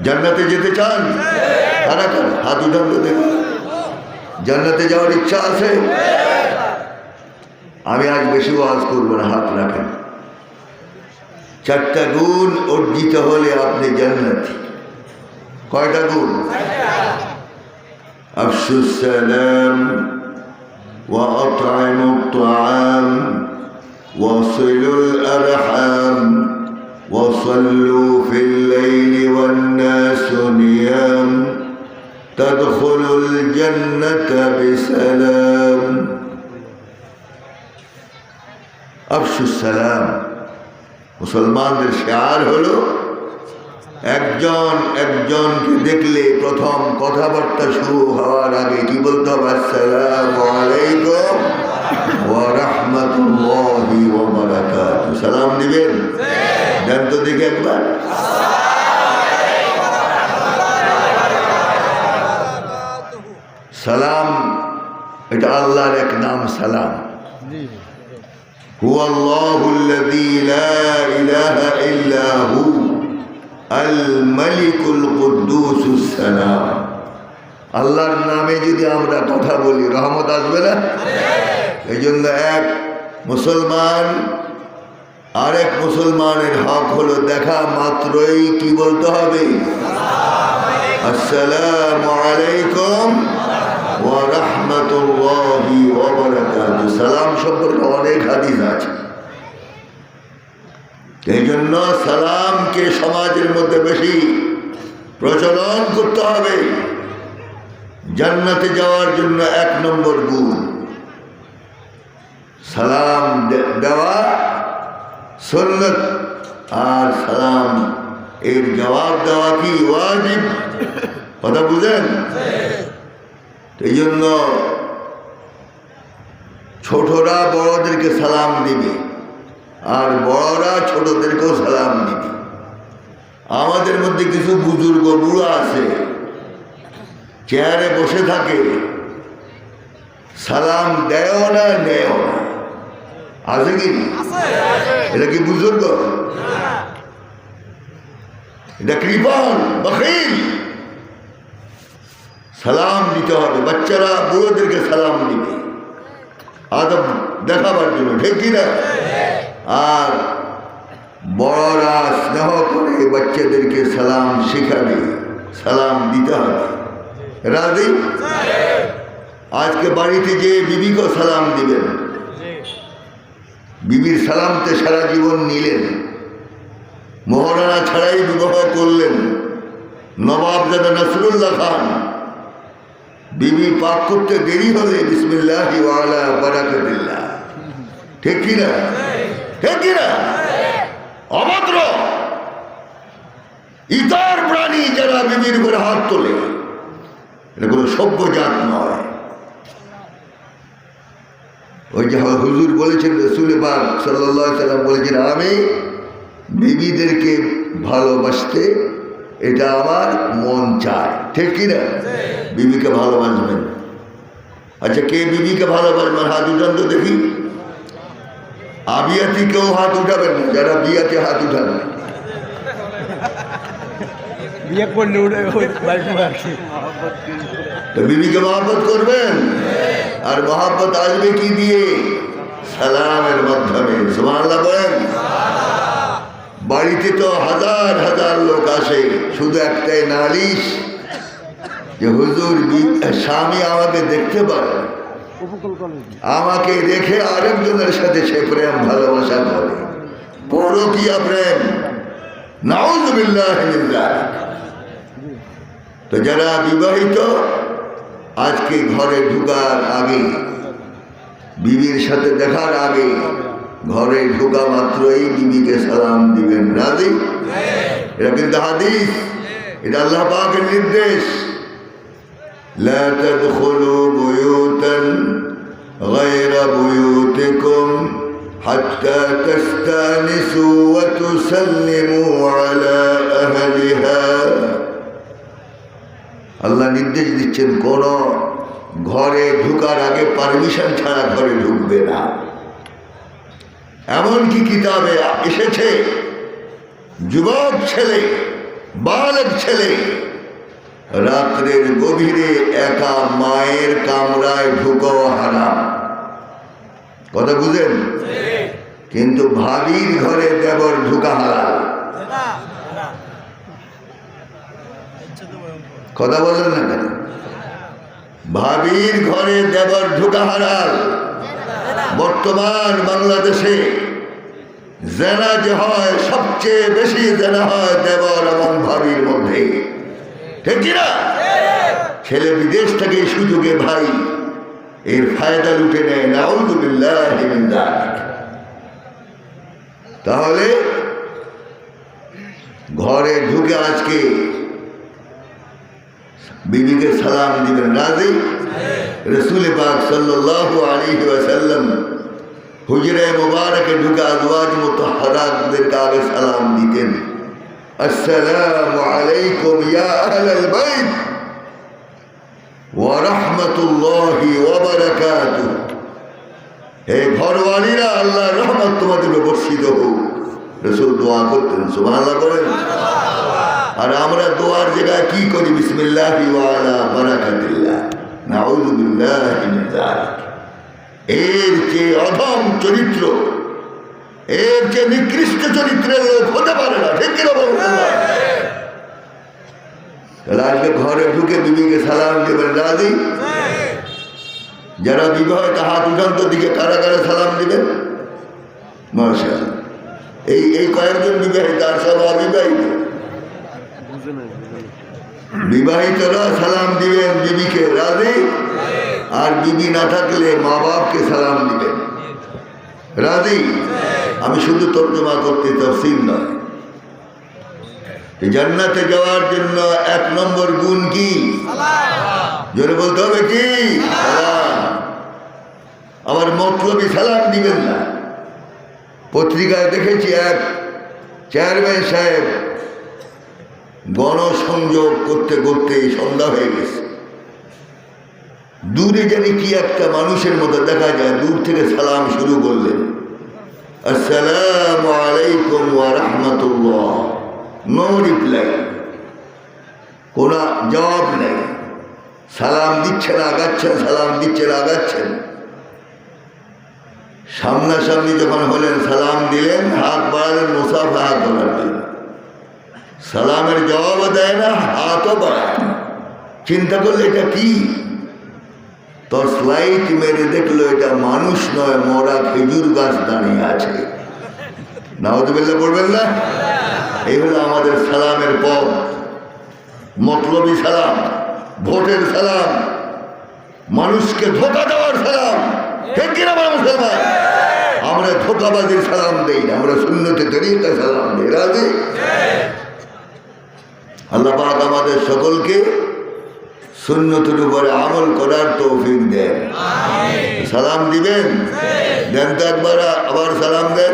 জান্নাতে যেতে চান কারা কারা হাত উঠান তো দেখুন জান্নাতে যাওয়ার ইচ্ছা আছে আমি আজ বেশি ওয়াজ করবো না হাত রাখেন চারটা গুণ অর্জিত হলে আপনি জান্নাতি কয়টা গুণ আফসুস সালাম وأطعموا الطعام وصلوا الأرحام وصلوا في الليل والناس نيام تدخلوا الجنة بسلام أفشوا السلام মুসলমানদের শেয়ার হলো একজন একজনকে দেখলে প্রথম কথাবার্তা শুরু হওয়ার আগে কি বলতে হবে আসসালামু আলাইকুম ওয়া রাহমাতুল্লাহি ওয়া বারাকাতুহু সালাম দিবেন দেন তো দেখি একবার সালাম এটা আল্লাহর এক নাম সালাম هو الله الذي لا إله إلا هو الملك القدوس السلام আল্লাহর নামে যদি আমরা কথা বলি রহমত আসবে না এই জন্য এক মুসলমান আরেক মুসলমানের হক হলো দেখা মাত্রই কি বলতে হবে? আসসালামু আলাইকুম ওয়া রাহমাতুল্লাহি ওয়া বারাকাতুহু। সালাম সম্পর্কে অনেক হাদিস আছে। এই জন্য সালামকে সমাজের মধ্যে বেশি প্রচলন করতে হবে। জান্নাতে যাওয়ার জন্য এক নম্বর গুণ। সালাম দেওয়া সন্ন্যত আর সালাম। এর জবাব দেওয়া কি ওয়াজিব? কথা বুঝেন? এই জন্য ছোটরা বড়দেরকে সালাম দিবে, আর বড়রা ছোটদেরকেও সালাম দিবে। আমাদের মধ্যে কিছু বুজুর্গ বুড়ো আছে, চেয়ারে বসে থাকে, সালাম দেও না নেও না। আছে কি এটা কি বুজুর্গ এটা কৃপণ বখিল সালাম দিতে হবে বাচ্চারা বুড়োদেরকে সালাম দিবে আদব দেখাবার জন্য ঠিক কিনা আর বড়রা স্নেহ করে বাচ্চাদেরকে সালাম শেখাবে সালাম দিতে হবে রাজি আজকে বাড়িতে যে বিবিকে সালাম দিবেন বিবির সালামতে সারা জীবন নিলেন। মহারানা ছাড়াই বিবাহ করলেন। নবাবজাদা নাসরুল্লাহ খান। বিবি পাক করতে দেরি হলে বিসমিল্লাহ বারাকাতিল্লাহ। ঠিক কিনা? ঠিক কিনা? অভদ্র। ইতর প্রাণী যারা বিবির উপরে হাত তোলে, এটা কোনো সভ্য জাত নয়। ওই যে হুজুর বলেছেন রসুল পাক সাল্লাহ সাল্লাম বলেছেন আমি বিবিদেরকে ভালোবাসতে এটা আমার মন চায়। ঠিক কিনা বিবিকে ভালোবাসবেন। আচ্ছা কে বিবিকে ভালোবাসবেন হাত উঠান তো দেখি। আবিয়াতি কেউ হাত উঠাবেন না যারা বিয়াতে হাত উঠাবেন বিয়ে করলে উঠে তো বিবিকে মহাব্বত করবেন? আর মহাব্বত আসবে কি দিয়ে? সালামের মাধ্যমে। বাড়িতে তো হাজার হাজার লোক আসে, শুধু একটাই নালিশ, যে হুজুর, স্বামী আমাকে দেখতে পারে। আমাকে রেখে আরেকজনের সাথে সে প্রেম, ভালোবাসা করে। পরকিয়া প্রেম? নাউজুবিল্লাহ। তো যারা বিবাহিত আজকে ঘরে ঢুকার আগে বিবির সাথে দেখার আগে ঘরে ঢুকা মাত্রই বিবিকে সালাম দিবেন রাজি এটা কিন্তু হাদিস এটা আল্লাহ পাকের নির্দেশ لا تدخلوا بيوتا غير بيوتكم حتى تستانسوا وتسلموا على أهلها আল্লাহ নির্দেশ দিচ্ছেন কোন ঘরে ঢুকার আগে পারমিশন ছাড়া ঘরে ঢুকবে না। এমনকি কিতাবে এসেছে যুবক ছেলে বালক ছেলে রাত্রের গভীরে একা মায়ের কামরায় ঢুকো হারাম। কথা বুঝেন? কিন্তু ভাবির ঘরে দেবর ঢুকা হারাম কথা বলেন না কেন? ভাবির ঘরে দেবর ঢুকা হারাল। বর্তমান বাংলাদেশে জেনা যে হয়, সবচেয়ে বেশি জেনা হয় দেবর এবং ভাবির মধ্যে। ঠিক না? ছেলে বিদেশ থেকে সুযোগে ভাই, এর ফায়দা লুটে নেয় যালিক। তাহলে ঘরে ঢুকে আজকে বিবিকে সালাম দিবেন রাজি রসুল পাক সাল্লাল্লাহু আলাইহি ওয়াসাল্লাম হুজরায় মুবারকে ঢুকে আজওয়াজ মুতাহহারাতদেরকে আগে সালাম দিতেন আসসালামু আলাইকুম ইয়া আহলাল বাইত ওয়া রাহমাতুল্লাহি ওয়া বারাকাতুহু হে ঘরওয়ালিরা আল্লাহর রহমত তোমাদের উপর বর্ষিত হোক রসুল দোয়া করতেন সুবহানাল্লাহ বলেন। আর আমরা দোয়ার জায়গায় কি করি? বিসমিল্লাহ বারাকাতিল্লাহ। এর যে অধম চরিত্র এর যে নিকৃষ্ট চরিত্রের লোক হতে পারে না ঠিক তাহলে ঘরে ঢুকে বিবিকে সালাম দেবেন রাজি? যারা বিবাহিত হাত উঠান্ত দিকে কারা কারা সালাম দিবেন? মার্শাল এই এই কয়েকজন বিবাহিত, আর সব অবিবাহিত। বিবাহিতরা সালাম দিবেন বিবিকে রাজি? আর বিবি না থাকলে মা বাপকে সালাম দিবেন। রাজি? আমি শুধু তর্জমা করতে তফসিল নয়। জান্নাতে যাওয়ার জন্য এক নম্বর গুণ কি? জোরে বলতে হবে কি? সালাম। আবার মতলবি সালাম দিবেন না। পত্রিকায় দেখেছি এক চেয়ারম্যান সাহেব গণসংযোগ করতে করতে সন্ধ্যা হয়ে গেছে। দূরে জানি কি একটা মানুষের মতো দেখা যায়, দূর থেকে সালাম শুরু করলেন। আসসালামু আলাইকুম রাহমাতুল্লাহ। No reply. কোন জবাব নেই। সালাম দিচ্ছেন, আগাচ্ছেন, সালাম দিচ্ছেন, আগাচ্ছেন। সামনাসামনি যখন হলেন, সালাম দিলেন, হাত বাড়ালেন, মুসাফা হাত জন্য সালামের জবাবও দেয় না, হাতও বাড়ায় চিন্তা করলে এটা কি? তোর স্লাইট মেরে দেখল এটা মানুষ নয়, মরা খেজুর গাছ দাঁড়িয়ে আছে। নাওদবিল্লা পড়বেন না? এই হলো আমাদের সালামের পথ। মতলবী সালাম, ভোটের সালাম, মানুষকে ধোকা দেওয়ার সালাম। ঠিক কিনা মুসলমান? আমরা সালাম দেই না আমরা শূন্যতে তরিকা সালাম দিই রাজি? আল্লাহ পাক আমাদের সকলকে সুন্নতের উপরে আমল করার তৌফিক দেন। সালাম দিবেন? দেন তো একবার আবার সালাম দেন।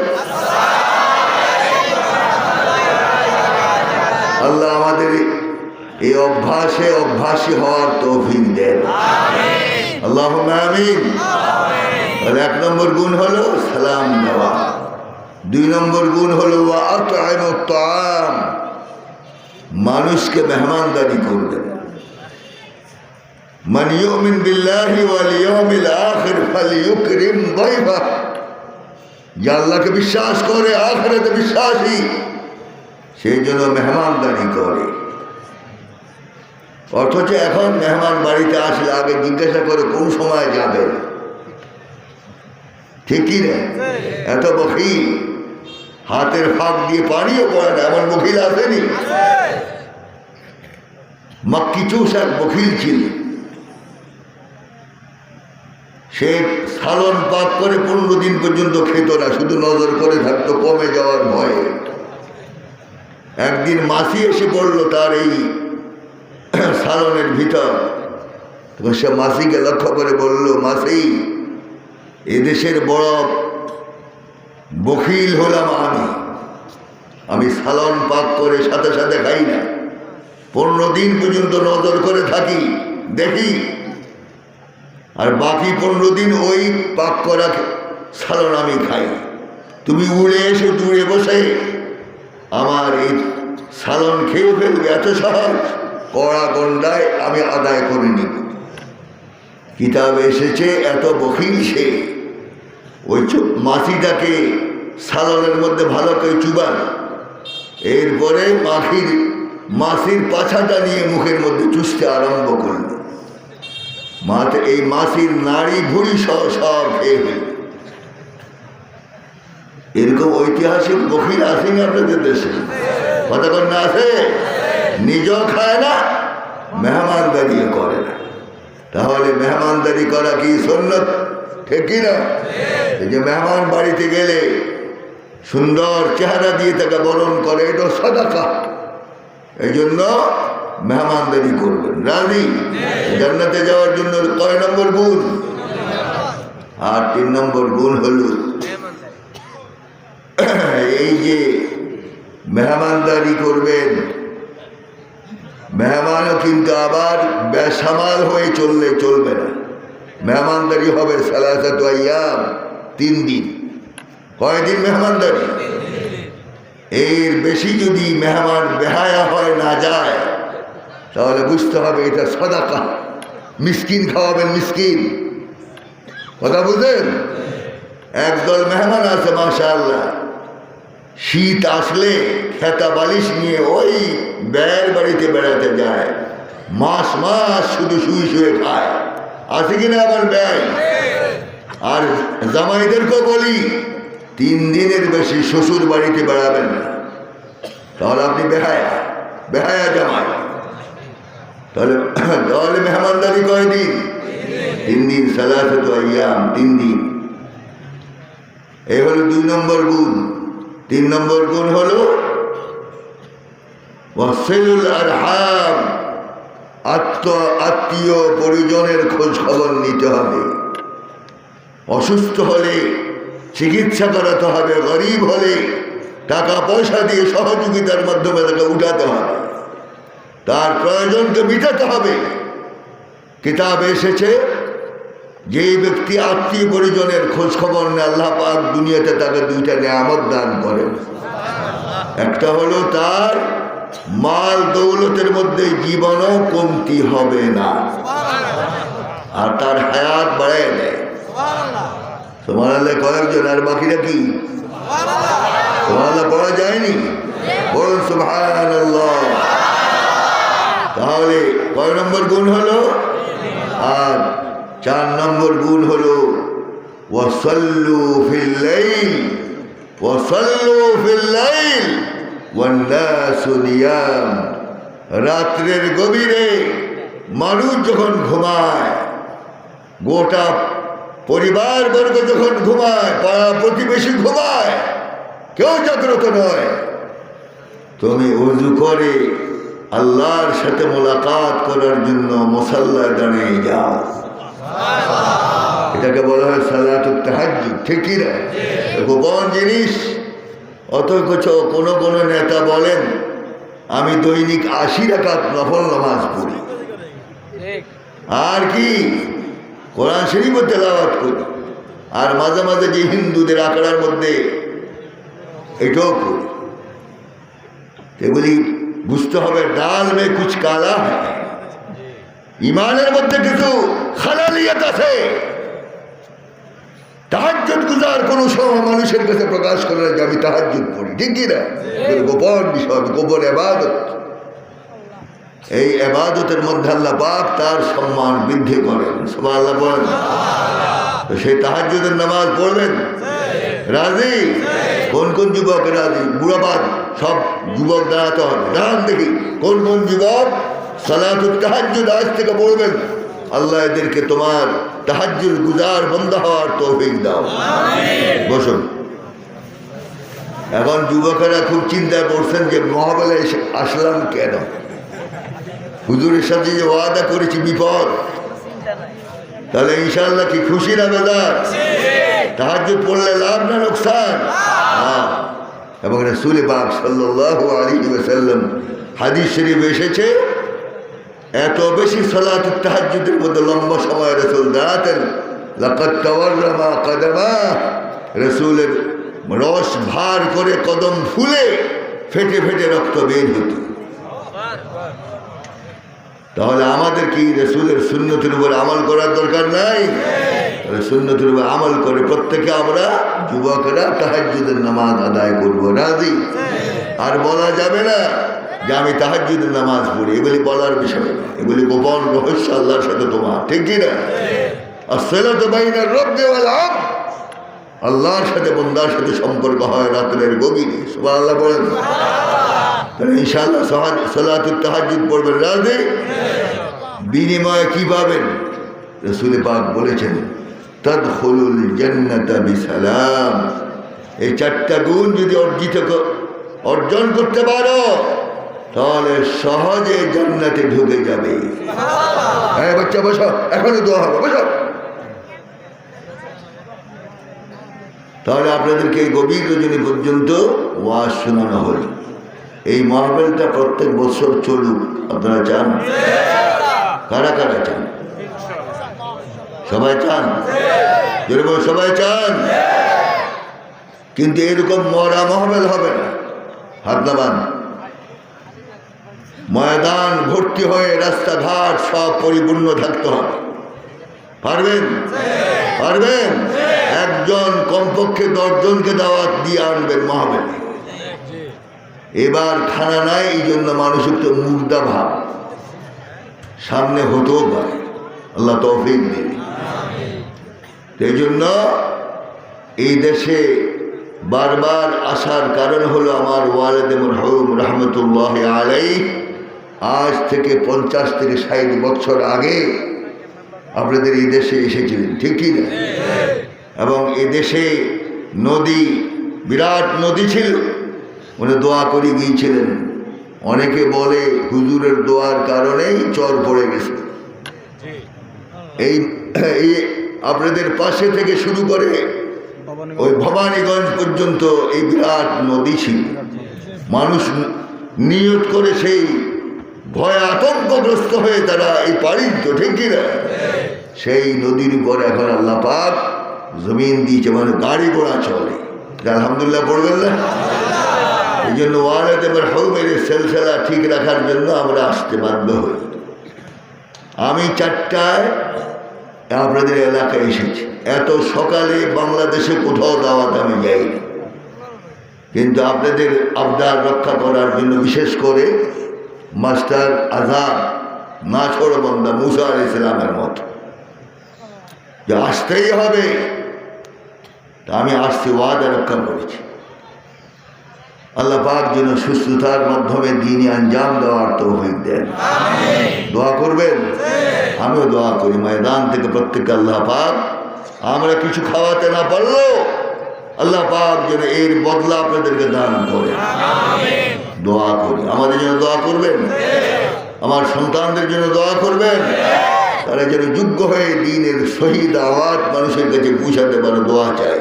আল্লাহ আমাদের এই অভ্যাসে অভ্যাসী হওয়ার তৌফিক দেন। আল্লাহ আমিন। তাহলে এক নম্বর গুণ হলো সালাম দেওয়া। দুই নম্বর গুণ হলো মানুষকে মেহমানদারি মান আখির যে আল্লাহকে বিশ্বাস করে, আখিরাতে বিশ্বাসী, সেই জন্য মেহমানদারি করে। অথচ এখন মেহমান বাড়িতে আসলে আগে জিজ্ঞাসা করে কোন সময় যাবে? ঠিকই না এত বখিল হাতের ফাঁক দিয়ে পানিও পড়ে না, এমন বখিল আসেনি? মাক্কি চৌষ এক বখিল ছিল। সে সালন পাক করে পনেরো দিন পর্যন্ত খেত না, শুধু নজর করে থাকতো কমে যাওয়ার ভয়ে। একদিন মাসি এসে পড়ল তার এই সালনের ভিতর। সে মাসিকে লক্ষ্য করে বলল, মাসি এদেশের বড় বকিল হলাম আমি। আমি সালন পাক করে সাথে সাথে খাই না। পনেরো দিন পর্যন্ত নজর করে থাকি, দেখি। আর বাকি পনেরো দিন ওই পাক করা সালন আমি খাই। তুমি উড়ে এসে দূরে বসে। আমার এই সালন খেয়ে ফেলবে, এত সহজ। কড়া গন্ডায় আমি আদায় করে নিব। কিতাব এসেছে, এত বকিল সে। ওই মাছিটাকে সালনের মধ্যে ভালো করে চুবান। এরপরে মাখির মাসির পাছাটা নিয়ে মুখের মধ্যে চুষতে আরম্ভ করল। মাতে এই মাসির নাড়ি ভুড়ি সহ সব খেয়ে এরকম ঐতিহাসিক বকিল আসেনি আপনাদের দেশে। কতক্ষণ না আছে? নিজেও খায় না, মেহমানদারিও করে না। তাহলে মেহমানদারি করা কি সন্ন্যত ঠিক না এই যে মেহমান বাড়িতে গেলে সুন্দর চেহারা দিয়ে তাকে বরণ করে, এটা সদাকা এই জন্য মেহমানদারি করবেন। রাজি? জান্নাতে যাওয়ার জন্য কয় নম্বর গুণ? আর তিন নম্বর গুণ হল, এই যে মেহমানদারি করবেন, মেহমানও কিন্তু আবার বেসামাল হয়ে চললে চলবে না। মেহমানদারি হবে সালাসাত তিন দিন। কয়দিন মেহমানদারি? এর বেশি যদি মেহমান বেহায়া হয় না যায়, তাহলে বুঝতে হবে এটা সদাকা। মিসকিন খাওয়াবেন মিসকিন। কথা বুঝলেন? একদল মেহমান আছে মাশা আল্লাহ শীত আসলে খেতা বালিশ নিয়ে ওই ব্যয়ের বাড়িতে বেড়াতে যায়। মাস মাস শুধু শুয়ে শুয়ে খায়। আছে কিনা আমার ব্যয়। আর জামাইদেরকেও বলি, তিন দিনের বেশি শ্বশুর বাড়িতে বেড়াবেন না। তাহলে আপনি বেহায়া বেহায়া জামাই। তাহলে তাহলে মেহমানদারি কয়দিন? তিন দিন, সালাসত আয়াম, তিন দিন। এই হলো দুই নম্বর গুণ। তিন নম্বর গুণ হলো, ওয়াসিলুল আরহাম। আত্ম, আত্মীয় পরিজনের খোঁজ খবর নিতে হবে। অসুস্থ হলে চিকিৎসা করাতে হবে, গরিব হলে টাকা পয়সা দিয়ে সহযোগিতার মাধ্যমে তাকে উঠাতে হবে। তার প্রয়োজনকে মিটাতে হবে। কিতাব এসেছে যে ব্যক্তি আত্মীয় পরিজনের খোঁজ খবর নেয়, আল্লাহ পাক দুনিয়াতে তাকে দুইটা নিয়ামত দান করেন। একটা হলো তার মাল দৌলতের মধ্যে জীবনও কমতি হবে না। আর তার হায়াত বাড়ায় দেয়। তোমার কয়েকজন আর বাকিরা কি তোমার পড়া যায়নি? বলুন সুবহান তাহলে কয় নম্বর গুণ হলো? আর চার নম্বর গুণ হলো ওয়াসাল্লু ফিল লাইল ওয়াসাল্লু ফিল লাইল ওয়ান্নাসু রাত্রের গভীরে মানুষ যখন ঘুমায় গোটা পরিবার বর্গ যখন ঘুমায় পাড়া প্রতিবেশী ঘুমায় কেউ জাগ্রত নয়। তুমি উজু করে আল্লাহর সাথে মোলাকাত করার জন্য মশাল্লায় দাঁড়িয়ে যাও এটাকে বলা হয় সালাতুত তাহাজ্জুদ। ঠিকই না? গোপন জিনিস অথচ কোনো কোনো নেতা বলেন, আমি দৈনিক আশি রাকাত নফল নামাজ পড়ি। আর কি? কোরআন শরীফও তেলাওয়াত করি। আর মাঝে মাঝে যে হিন্দুদের আখড়ার মধ্যে এটাও করি। এগুলি বুঝতে হবে, ডাল মে কুচ কালা ইমানের মধ্যে কিছু খালালিয়াত আছে। তাহাজ্জুদ গুজার কোনো সময় মানুষের কাছে প্রকাশ করে যে আমি তাহাজ্জুদ পড়ি ঠিক কি না? এগুলো গোপন বিষয় গোপন এবাদত। এই এবাদতের মধ্যে আল্লাহ পাক তার সম্মান বৃদ্ধি করেন। সবাই আল্লাহ বলেন সেই তাহাজ্জুদের নামাজ পড়বেন রাজি? কোন কোন যুবক রাজি? বুড়াবাদ সব যুবক দাঁড়াতে হবে। দাঁড়ান দেখি। কোন কোন যুবক সালাতুল তাহাজ্জুদ আজ থেকে পড়বেন? আল্লাহ এদেরকে তোমার তাহাজ্জুল গুজার বন্ধ হওয়ার তৌফিক দাও। বসুন। এখন যুবকেরা খুব চিন্তায় পড়ছেন যে মহাবেলায় আসলাম কেন? হুজুরের সাথে যে ওয়াদা করেছি বিপদ। তাহলে ইনশাল্লাহ কি খুশি না বেদার তাহাজ পড়লে লাভ না নোকসান হ্যাঁ। এবং রসুল বাক সাল্লাহ আলী ওসাল্লাম হাদিস শরীফ এসেছে এত বেশি সলাত তাহাজুদের মধ্যে লম্বা সময় রসুল দাঁড়াতেন। লাকাত তাওয়াররামা কদমা। রসুলের রস ভার করে কদম ফুলে ফেটে ফেটে রক্ত বের হতো। তাহলে আমাদের কি রসুলের সুন্নতির উপর আমল করার দরকার নাই? সুন্নতির উপর আমল করে প্রত্যেকে আমরা যুবকেরা তাহাজ্জুদের নামাজ আদায় করব। রাজি? আর বলা যাবে না যে আমি তাহাজ্জুদের নামাজ পড়ি, এগুলি বলার বিষয় না। এগুলি গোপন রহস্য আল্লাহর সাথে তোমার, ঠিক কি না? আর সেলা তো বাইনা রব দেওয়াল আল্লাহর সাথে, বন্দার সাথে সম্পর্ক হয় রাত্রের গভীরে সুবাহ আল্লাহ বলেন। তাহলে ইনশাআল্লাহ সালাতুল তাহাজ্জুদ পড়বেন, রাজি? বিনিময়ে কি পাবেন? রসুল পাক বলেছেন, তদখলুল জান্নাতা বিসালাম। এই চারটা গুণ যদি অর্জিত অর্জন করতে পারো তাহলে সহজে জান্নাতে ঢুকে যাবে। হ্যাঁ বাচ্চা বসো এখনই দোয়া হবে বসো। তাহলে আপনাদেরকে এই গভীর রজনী পর্যন্ত ওয়াজ শোনানো হল। এই মাহবেলটা প্রত্যেক বছর চলুক আপনারা চান? কারা কারা চান? সবাই চান? যেরকম সবাই চান? কিন্তু এরকম মরা মহবেল হবে না। হাত নামান। ময়দান ভর্তি হয়ে রাস্তাঘাট সব পরিপূর্ণ থাকতে হবে। পারবেন? পারবেন? একজন কমপক্ষে দশজনকে দাওয়াত দিয়ে আনবেন মহাবেলে। এবার খানা নাই, এই জন্য মানুষ একটু মুর্দা ভাব। সামনে হতেও পারে। আল্লাহ তৌফিক দিন। এই জন্য এই দেশে বারবার আসার কারণ হলো আমার ওয়ালেদ রহমতুল্লাহ আলাই আজ থেকে পঞ্চাশ থেকে ষাট বছর আগে আপনাদের এই দেশে এসেছিলেন, ঠিক কি না? এবং দেশে নদী, বিরাট নদী ছিল। উনি দোয়া করে গিয়েছিলেন। অনেকে বলে হুজুরের দোয়ার কারণেই চর পড়ে গেছে। এই আপনাদের পাশে থেকে শুরু করে ওই ভবানীগঞ্জ পর্যন্ত এই বিরাট নদী ছিল। মানুষ নিয়ত করে সেই ভয় আতঙ্কগ্রস্ত হয়ে তারা এই পাড়ির তো ঠিক কিনা সেই নদীর উপর এখন আল্লাহ পাক জমিন দিয়েছে মানে গাড়ি ঘোড়া চলে। আলহামদুলিল্লাহ পড়বেন না? এই জন্য ওয়ালেদ এবার হৌমের সেলসেলা ঠিক রাখার জন্য আমরা আসতে বাধ্য হই। আমি চারটায় আপনাদের এলাকায় এসেছি। এত সকালে বাংলাদেশে কোথাও দাওয়াত আমি যাইনি। কিন্তু আপনাদের আবদার রক্ষা করার জন্য বিশেষ করে মাস্টার আজাদ নাছর বন্দা মুসা আল ইসলামের মতো। যে আসতেই হবে। তা আমি আসছি ওয়াদা রক্ষা করেছি। আল্লাহ পাক যেন সুস্থতার মাধ্যমে দিনে আঞ্জাম দেওয়ার তৌফিক দেন। দোয়া করবেন? আমিও দোয়া করি। ময়দান থেকে প্রত্যেককে আল্লাহ পাক আমরা কিছু খাওয়াতে না পারলেও আল্লাহ পাক যেন এর বদলা আপনাদেরকে দান করে দোয়া করি। আমাদের জন্য দোয়া করবেন? আমার সন্তানদের জন্য দোয়া করবেন? তারা যেন যোগ্য হয়ে দিনের শহীদ আওয়াজ মানুষের কাছে পৌঁছাতে পারে, দোয়া চাই।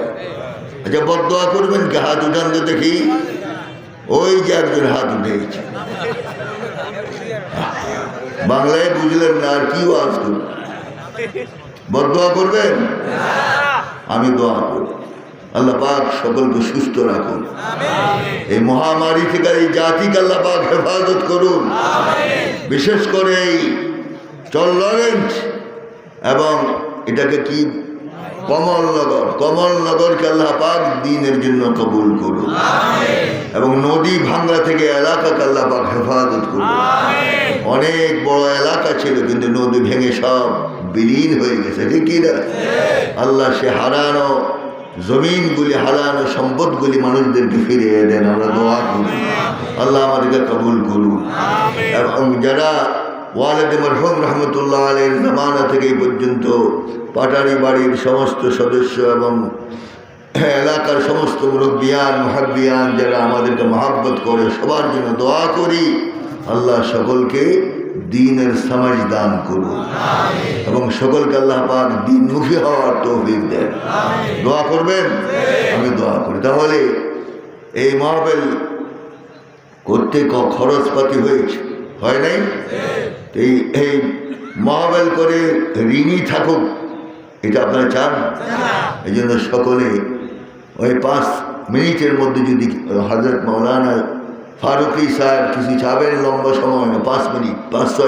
আচ্ছা বদ দোয়া করবেন কি? হাত উঠান তো দেখি। ওই যে একজন হাত উঠেছে। বাংলায় বুঝলেন না আর কি ওয়াজ করবেন বদ দোয়া করবেন? আমি দোয়া করি। আল্লাহ পাক সকলকে সুস্থ রাখুন। এই মহামারী থেকে এই জাতিকে আল্লাহ পাক হেফাজত করুন। বিশেষ করে এই চল্লরেঞ্জ এবং এটাকে কি? কমলনগর। কমলনগরকে আল্লাহ পাক দিনের জন্য কবুল করুন। এবং নদী ভাঙ্গা থেকে এলাকাকে আল্লাহ পাক হেফাজত করুন। অনেক বড় এলাকা ছিল কিন্তু নদী ভেঙে সব বিলীন হয়ে গেছে ঠিক কি না? আল্লাহ সে হারানো জমিনগুলি হারানো সম্পদগুলি মানুষদেরকে ফিরিয়ে দেন আমরা দোয়া করি। আল্লাহ আমাদেরকে কবুল করুন। এবং যারা ওয়ালেদ মরহুম রহমতুল্লাহ আলের জামানা থেকে পর্যন্ত পাটারি বাড়ির সমস্ত সদস্য এবং এলাকার সমস্ত মুরব্বিয়ান মহাব্বিয়ান যারা আমাদেরকে মহাব্বত করে সবার জন্য দোয়া করি আল্লাহ সকলকে দিনের সমাজ দান করুন। এবং সকলকে আল্লাহ পাক দিনমুখী হওয়ার তৌফিক দেন। দোয়া করবেন? আমি দোয়া করি। তাহলে এই মহাবেল করতে ক খরচপাতি হয়েছে। হয় নাই? এই এই মহাবেল করে ঋণই থাকুক, এটা আপনারা চান? এই জন্য সকলে ওই পাঁচ মিনিটের মধ্যে যদি হজরত মৌলানা ফারুকি সাহেব কিছু ছাবেন লম্বা সময় না পাঁচ মিনিট পাঁচ ছয়